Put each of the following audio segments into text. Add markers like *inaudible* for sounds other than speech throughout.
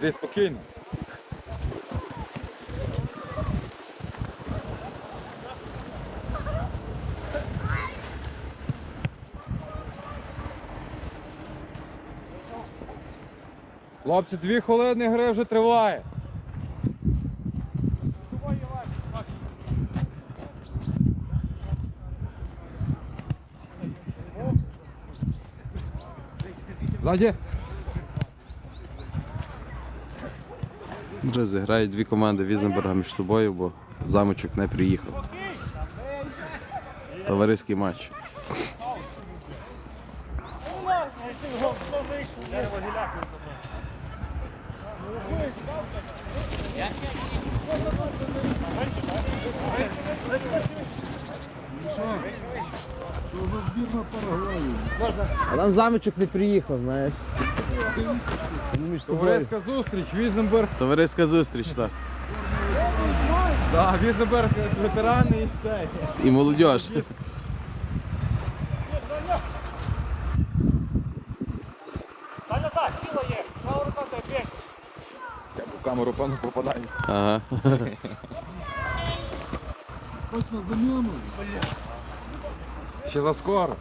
Іди спокійно. Хлопці, дві хвилини гри вже триває. Ззаді. Вже зіграють дві команди Візенберга між собою, бо замочок не приїхав. Товариський матч. А там замочок не приїхав, знаєш. Товариська зустріч, Візенберг. Товариська зустріч, так. Да, Візенберг ветерани і цей. І молодь. Та назад, тіло є. Права рука та біг. Я в камеру певно попадаю. Ага. Ще заскоро.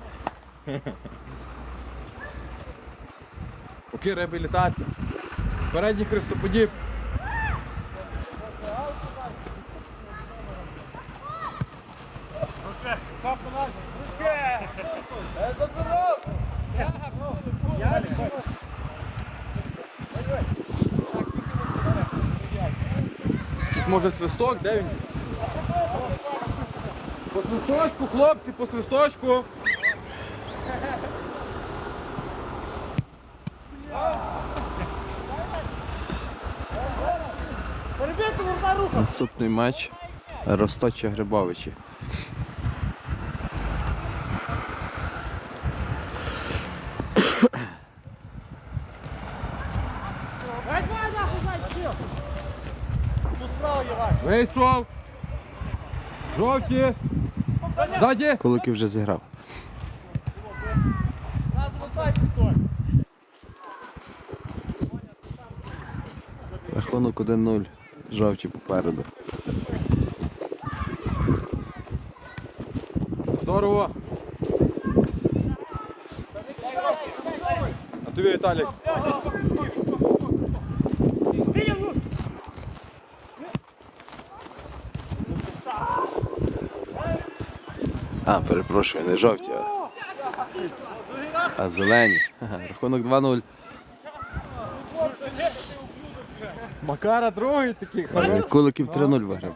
Поки реабілітація. Передній хрестоподіб. Може свисток, де він? По свисточку, хлопці, по свисточку. Наступний матч Росточі Грибовичі. Вийшов. Жовті. Ззаді. Куликів вже зіграв. Рахунок 1-0. Жовті попереду. Здорово. А тобі, Віталік. А, перепрошую, не жовті, а, а зелені. *laughs* Рахунок 2-0. Макара другий такий. Е, Куликів 3-0 виграв.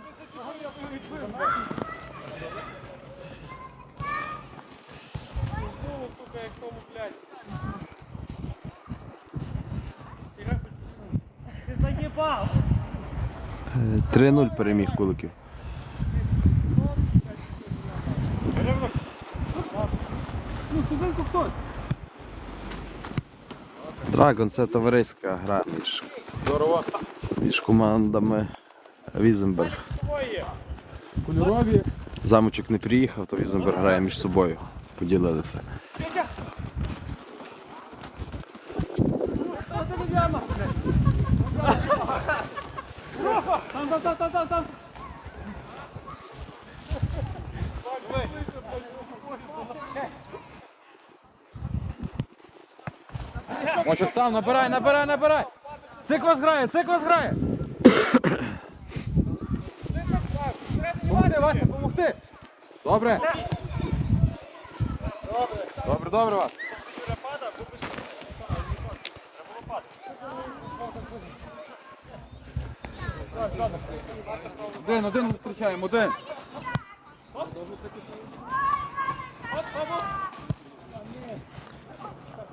Заїбав. Е, 3-0 переміг Куликів. Драгон це товариська гра між, Здорово. між командами Візенберг. Кольорові. Замочок не приїхав, то Візенберг грає між собою. Поділилися. Там, там, там, там, там, там. Може сам набирай, набирай, набирай. Цик вас грає, цик вас грає. Помогти, Вася, помогти. Добре. Добре, добре, Вася. Один, один зустрічаємо, один.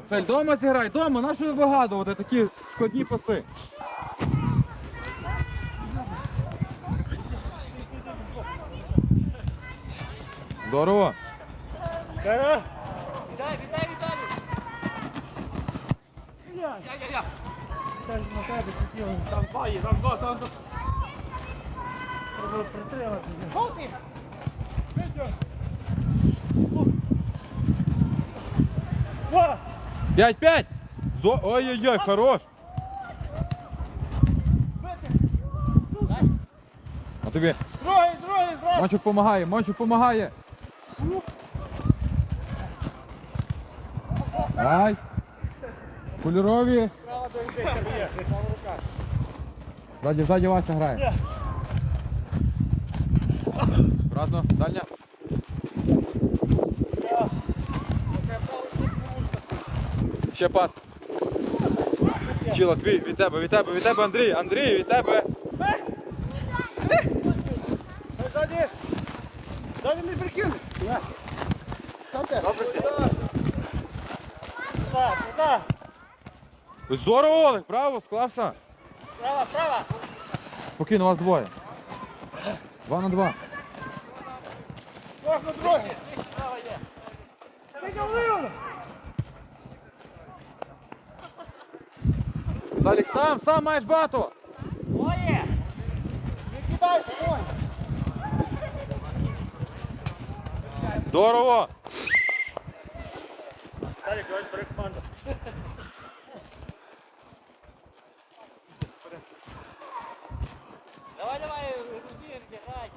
Цель, дома зіграй, дома, на що ви вигадувати такі Входні паси. Здорово. Вітаю, вітаю, вітаю. Я, Там два є, там два, там два. Треба притримати. Ходи! Пять-пять! Ой-ой-ой, хорош! А тобі. Другий, другий, зразу. Мончик помагає, Мончик помагає. Ай. Кольорові. Ззаді, ззаді Вася грає. Обратно, дальня. Ще пас. Чіла, твій, від тебе, від тебе, від тебе, Андрій, Андрій, від тебе. Ззаді. Ззаді не прикинь. Добре. Так. Здорово, Олег, браво, склався. Права, права. Спокійно, вас двоє. Два на два. Кожну другий. Ти говорив. Віталік, сам, сам маєш багато. Двоє. Не кидайся, ой. Здорово. Далі, давай, бери команду. Давай, давай, Рубін, грай.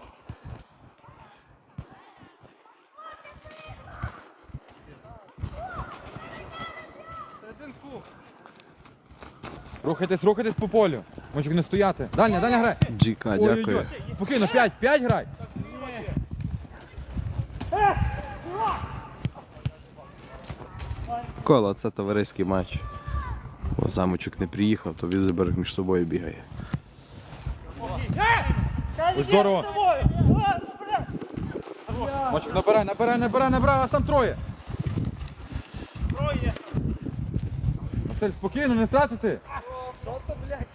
Рухайтесь, рухайтесь по полю. Можеш не стояти. Дальня, дальня грай. Джіка, дякую. Спокійно, 5, 5 грай. Кола, це товариський матч. Бо замочок не приїхав, то Візеберг між собою бігає. Ой, здорово. Мочик, набирай, набирай, набирай, набирай, вас там троє. Троє. Василь, спокійно, не втратити. Тобто, блядь.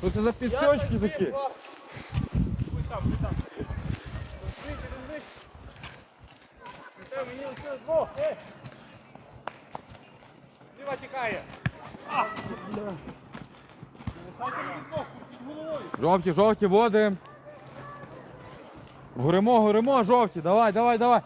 Що це за підсочки такі? Будь там, там. Вийди, вийди. Ти мені оце двох. Е. Ліва тікає. Жовті, жовті, води. Горимо, горимо, жовті. Давай, давай, давай.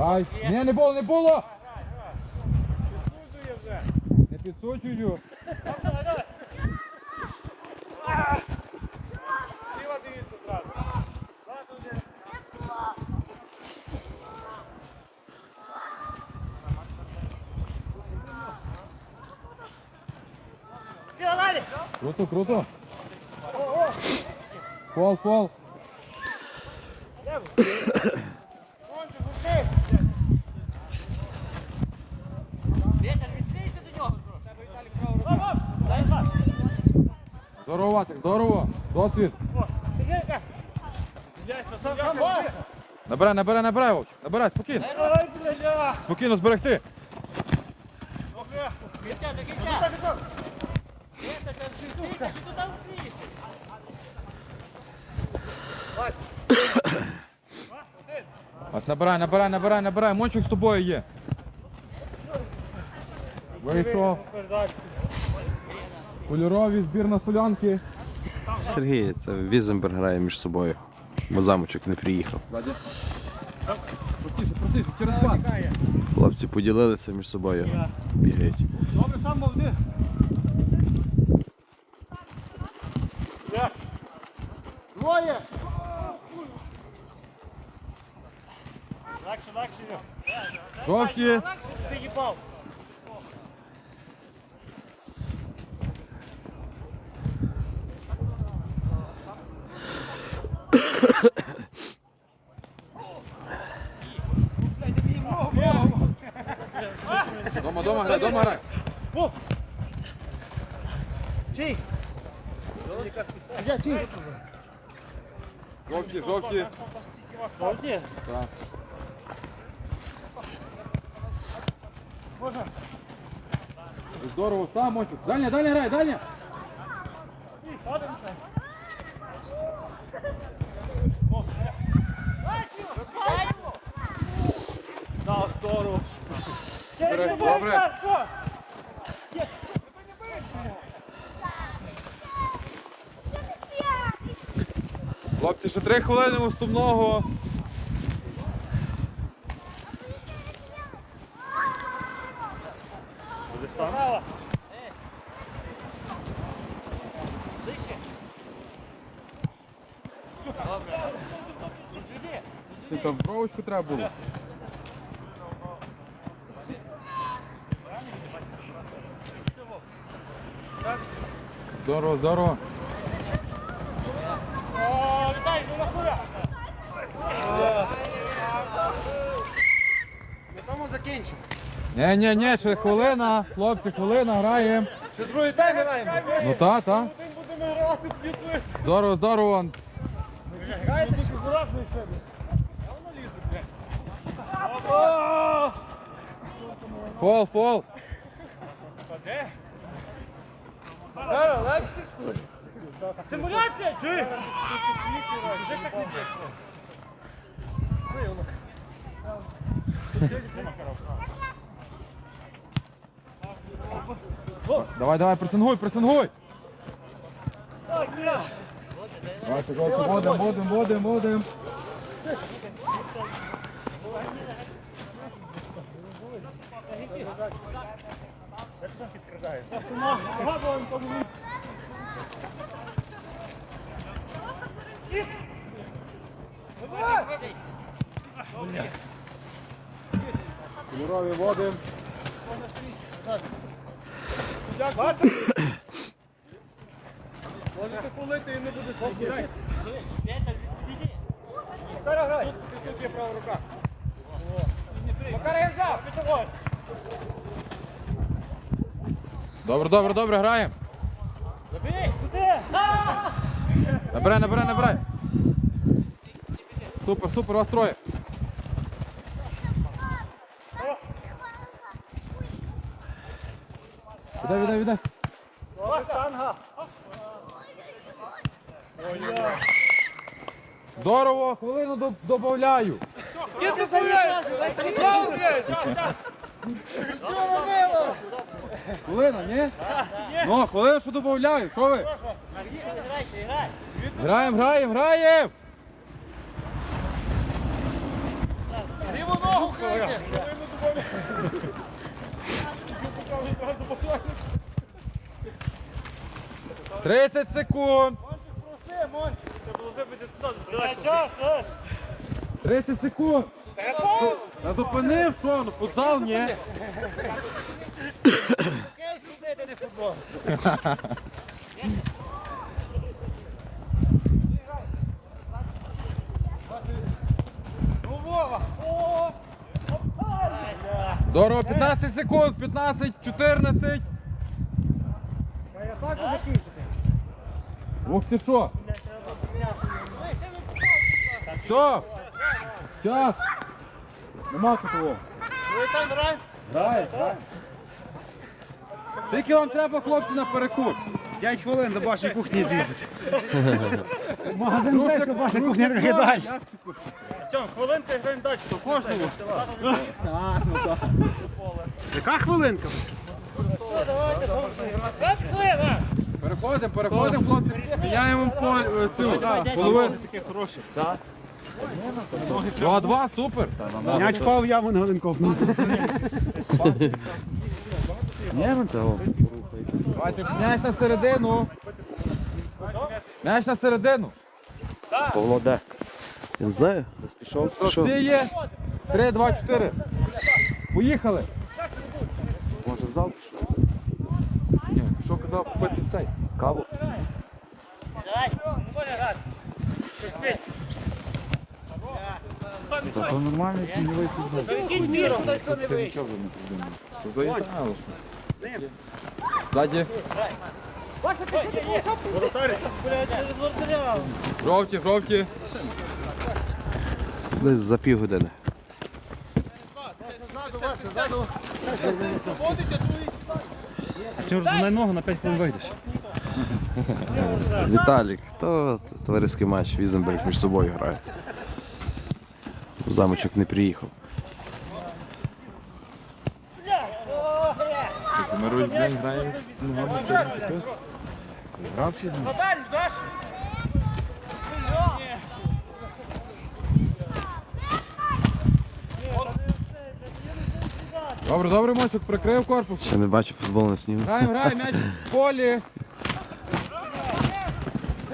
Ай, ні, не було, не було. Підсуджує вже. Не підсучую. Давай, давай. Ліва дивіться зразу. Зразу йде. Кіра, далі. Круто, круто. Фол, фол. Здорово, Ватик, здорово. Досвід. Набирай, набирай, набирай, Вовчик. Набирай, спокійно. Спокійно зберегти. Ось набирай, набирай, набирай, набирай. Мончик з тобою є. Вийшов. Кольорові збірна солянки. Сергій, це Візенберг грає між собою. Бо замочок не приїхав. Простіше, простіше, через. Хлопці поділилися між собою. Бігають. Добре, сам молоди. Двоє. Легше, легше. Жовті. Ти їбав. Дома, дома грай, дома грай. Чий? Я чий? Жовті, жовті. Молоді. Так. Можна? Здорово, сам Мончик. Дальня, дальня грай, дальня. Ходимо. Здорово. Добре, добре. Хлопці, ще три хвилини вступного. Будеш сам? Ти там бровочку треба було. Здорово, здорово. Вітай, ну нахуя! Ні, ні, ні, ще хвилина, хлопці, хвилина, граємо. Ще другий тайм граємо. Ну та, та. Один будемо грати, тоді свист. Здорово, здорово. Грайте тут акуратно і все. Фол, фол. Симуляція! Чи? Не. Давай, давай, пресингуй, пресингуй. Давайте, хлопці, будем, будем, будем, будем. Гадувань помогли. Кольорові водим. Можете полити і не буде сидіти. Макара грай. Тут є права рука. Макара я взяв, підтягуй. Добре, добре, добре, граємо. Набирай, набирай, набирай. Супер, супер, вас троє. Віддай, віддай, віддай. Здорово, хвилину до- добавляю. Хвилина, ні? Ну, хвилину, що добавляю, що ви? Граємо, граємо, граємо! Ліву ногу крийте. 30 секунд! Проси, туди. Час, час. 30 секунд! Я зупинив, що? Ну, футзал, ні. Ну, Вова. О! Здорово, 15 секунд, 15, 14. Я так закінчити. Ух ти що? Все! Час! Нема такого. Ви там граємо? Грає, грає. Скільки вам треба, хлопці, на перекур? 5 хвилин до вашої кухні з'їздити. Магазин близько, ваша кухня трохи далі. Тьом, хвилин ти граємо далі. То кожному. Яка хвилинка? Переходимо, переходимо, хлопці. Міняємо поле, цю половину. Два-два, супер. М'яч впав, я вон *laughs* годин ковнув. Давайте, м'яч на середину. М'яч на середину. Павло де? Я не знаю. Десь пішов. Всі є. Три, два, чотири. Поїхали. Може в зал пішов? Ні, що казав купити цей? Каву? Та то нормальний сім'євий футбол. Ззаді. Жовті, жовті. Десь за півгодини. Чим на ногу на 5 хвилин вийдеш? Віталік, то товариський матч. Візенберг між собою грає. Замочок не приїхав. Ми блядь, граємо ногами сьогодні таке. Грав чи ні? Даш? Добре, добре, Мочик, прикрив корпус. Ще не бачу футбол на снігу. Граємо, граємо, м'яч в полі.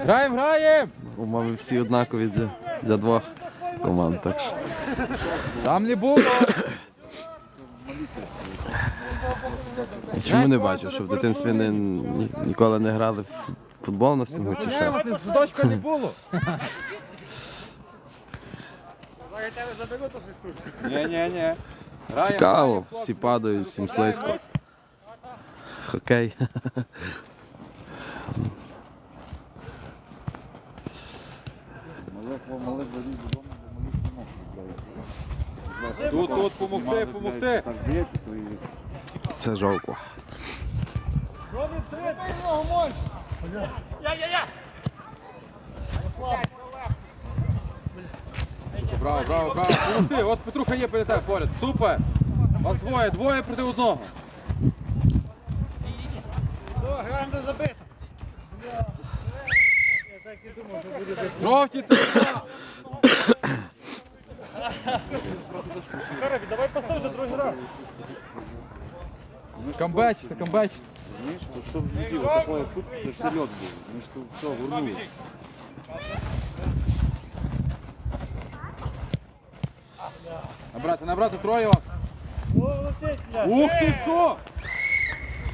Граємо, граємо. Умови всі однакові для, для двох команд. Так що. Там не було. Чому не бачу, що в дитинстві не, ні- ніколи не грали в футбол на снігу чи що? Зупиняємося, судочка не було. Ні, ні, ні. Цікаво, всі падають, всім слизько. Хокей. Тут, тут, помогти, помогти. Це. Я-я-я! Браво, браво, браво. Помогти. От Петруха є перед поряд. Супер. Вас двоє, двоє проти одного. Все, граємо до бити. Жовті три. Карабі, давай поставь за другий раз. Камбечте, камбечте. Знаєш, то що в людей такое тут, це все був. Ми ж тут все горнули. Набрати, набрати троє вас. Ух ти що!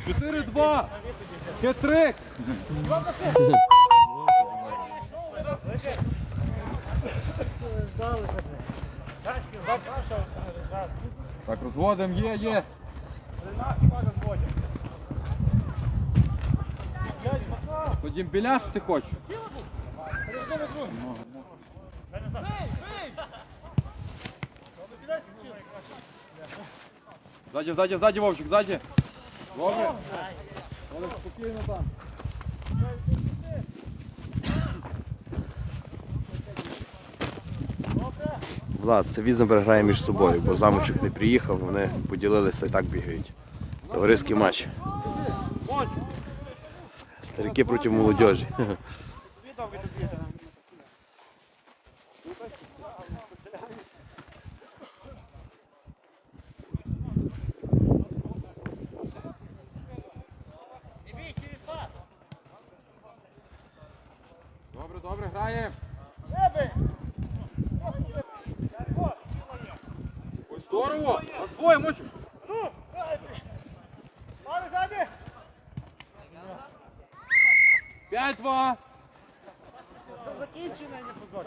4-2! Хет-трик! Так, розводимо, є, є. То дімбіля, що ти хочеш? Ззаді, ззаді, ззаді, Вовчик, ззаді. Добре. Олег, спокійно там. Влад, це Візенберг грає між собою, бо замочок не приїхав, вони поділилися і так бігають. Товариський матч. Старики проти молодіжі. Добре, добре, граємо. Ой, здорово! Вас двоє, мочу. Пане, ззаді! 5-2. Закінчено, не позорь.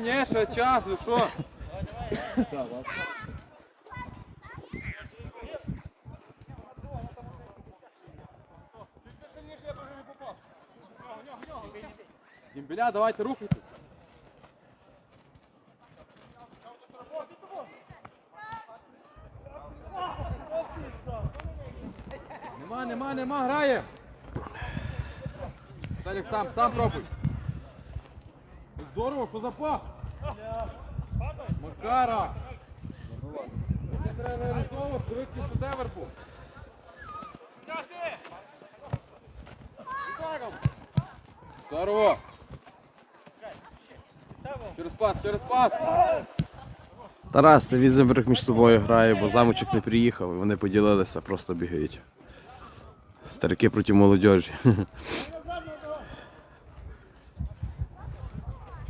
Ні, ще час, ну що? Дімбіля, давайте рухайтесь. Нема, нема, нема, грає. Віталік, сам, сам пробуй. Здорово, що за пас? Макара! Здорово! Через пас, через пас! Тарас, Візенберг між собою грає, бо замочок не приїхав, і вони поділилися, просто бігають. Старики проти молодіжі.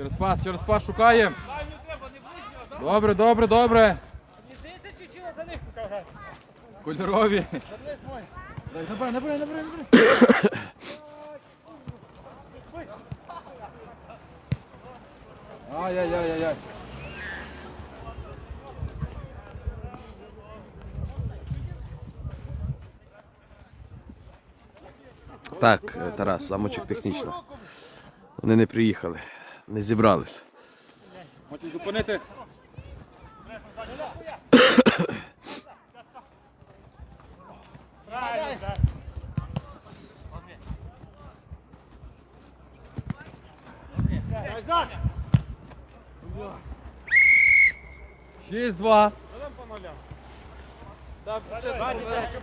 Через пас, через пас шукаємо. Добре, добре, добре. Кольорові. Набирай, набирай, набирай, набирай. Ай-яй-яй-яй-яй. Так, Тарас, замочок технічно. Вони не приїхали, не зібрались. Хочеш зупинити? Правильно, да. Назад! 6-2. Будемо по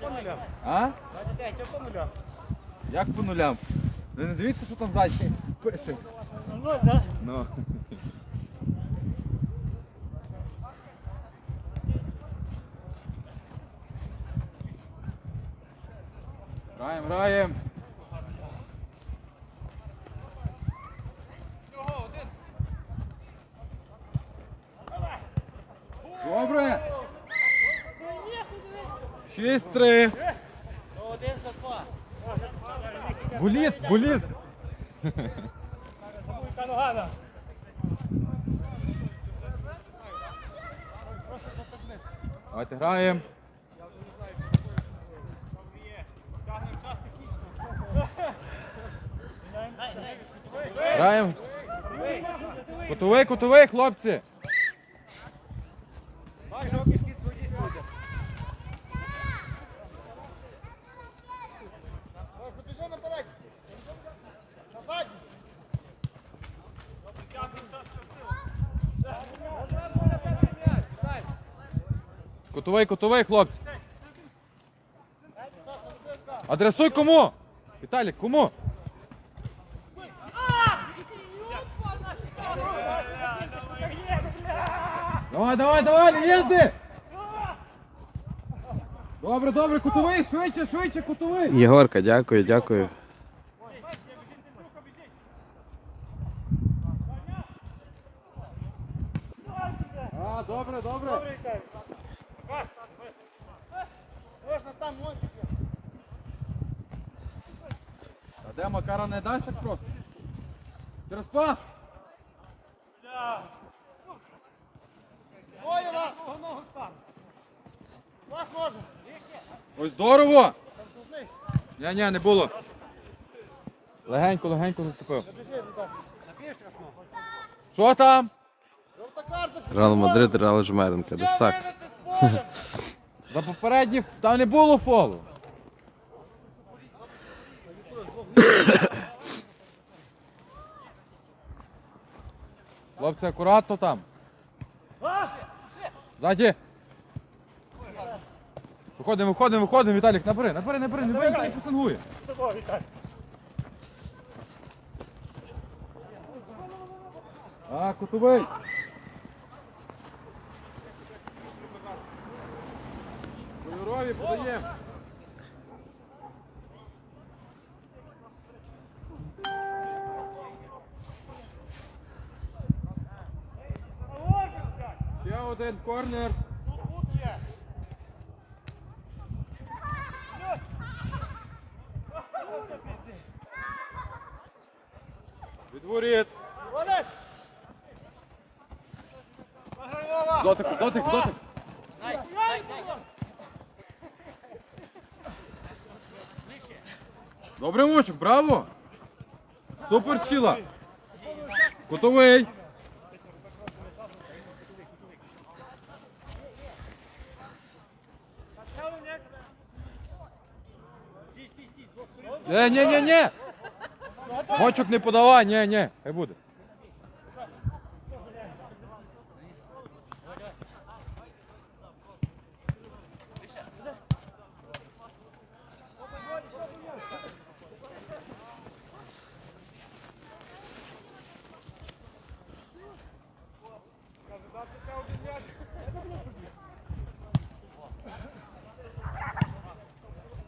нулям. А? Як по нулям? Ви не дивіться, що там ззаді пише. Ну. Граєм, граєм. Добре. Шість три. Боліт, боліт. Яка Граємо. Граємо. Кутовий, кутовий, хлопці. Кутовий, кутовий, хлопці. Адресуй кому? Віталік, кому? Давай, давай, давай, не їзди! Добре, добре, кутовий, швидше, швидше, кутовий. Єгорка, дякую, дякую. А, добре, добре. Можна там мончик. А де Макара не дасть так просто? Через пас! Ой, раз, ногу там. Вас може. Ой, здорово! Ні, ні, не було. Легенько, легенько зацепив. Що там? Реал Мадрид, Реал Жмеренка. Десь так. За попередніх там не було фолу. Хлопці, акуратно там. Ззаді. Виходимо, виходимо, виходимо, Віталік, набери, набери, набери, не бий, не посингує. А, кутовий. Кольорові подаємо. Ще один корнер. Відворіт. Дотик, дотик, дотик. Добре, Мочок, браво! Супер сила! Готовий! Е, ні, ні, ні! Мочок не подавай, ні, ні, хай буде.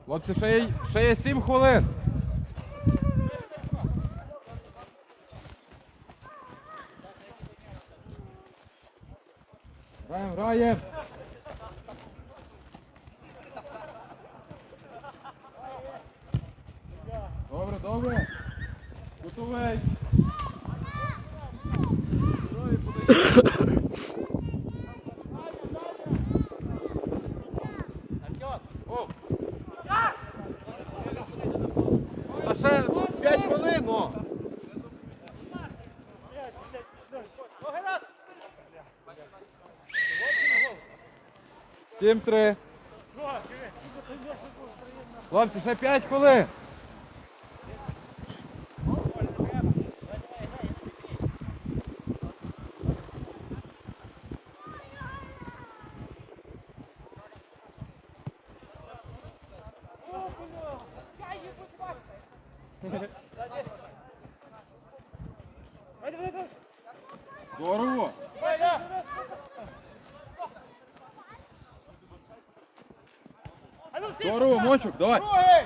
Хлопці, ще є, ще є 7 хвилин. 7-3. Хлопці, ще 5 хвилин. Здорово, Мончук, давай. Грай!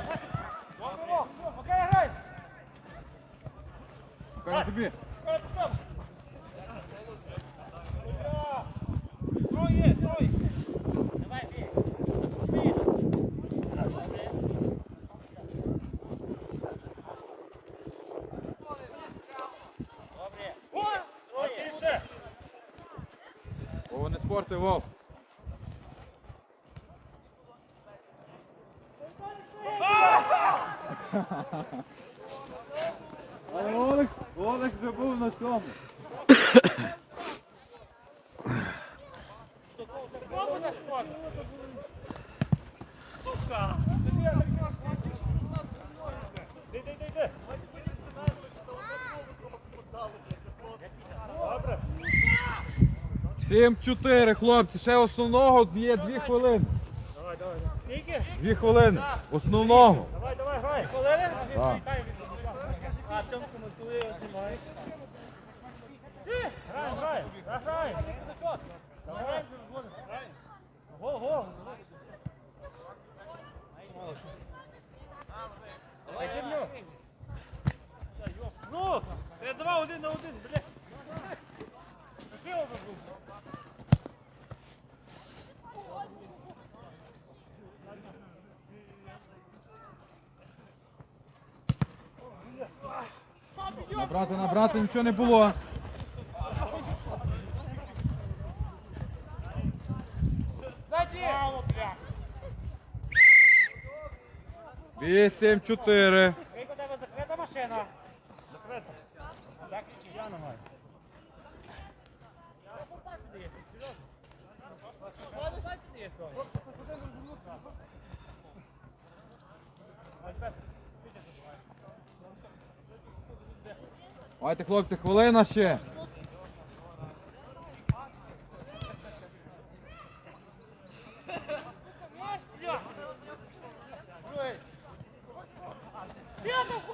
Кажу тобі. Троє, троє! Давай! О, не спорти, Вов. Вже був на цьому. Сука! 7-4, хлопці, ще основного є 2 хвилини. Давай, давай. Скільки? 2 хвилини. Основного. Давай, давай, грай. Хвилини? Так. А, цьому коментує, знімає. Грай, грай, грай, грай. Давай. Гол, гол. Давай, йди в нього. Ну, я давай один на один, блядь. Такий образ був. Набрати, набрати, нічого не було. Вісім, бля. 8-4. Як у тебе закрита машина? Закрита. Так, я не маю. Давайте, хлопці, хвилина ще.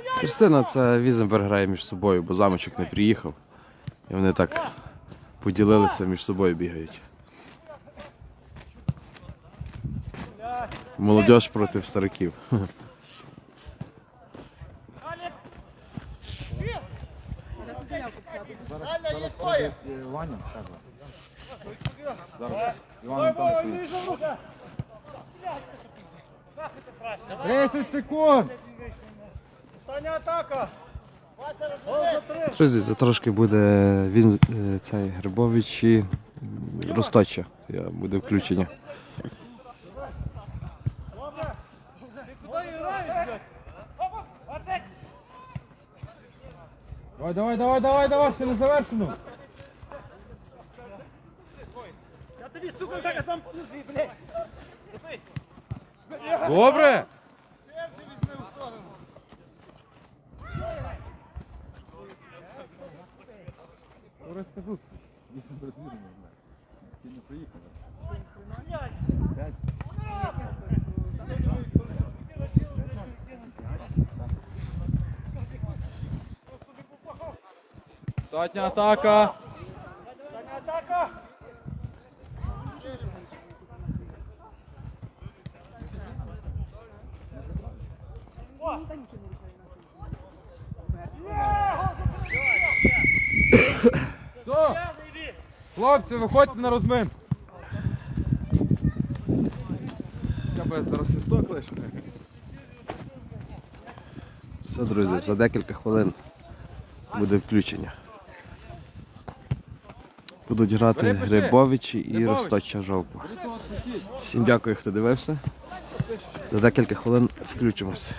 Христина, це Візенберг грає між собою, бо замочок не приїхав. І вони так поділилися між собою бігають. Молодіж проти стариків. Ваня каже. Зараз Іван стоїть. 30 секунд! Остання атака. За три. Друзі, це трошки буде він е, цей Грибович і Росточа. Я буде включення. Давай, давай, давай, давай, давай, ще не завершено. Тобі, сука, зараз там понизі. Добре? Розкажу. Ти не атака. Остання атака. Все. Хлопці, виходьте на розмин. Би зараз свисток лише. Все, друзі, за декілька хвилин буде включення. Будуть грати. Грибовичі і Росточа Жовка. Всім дякую, хто дивився. За декілька хвилин включимось.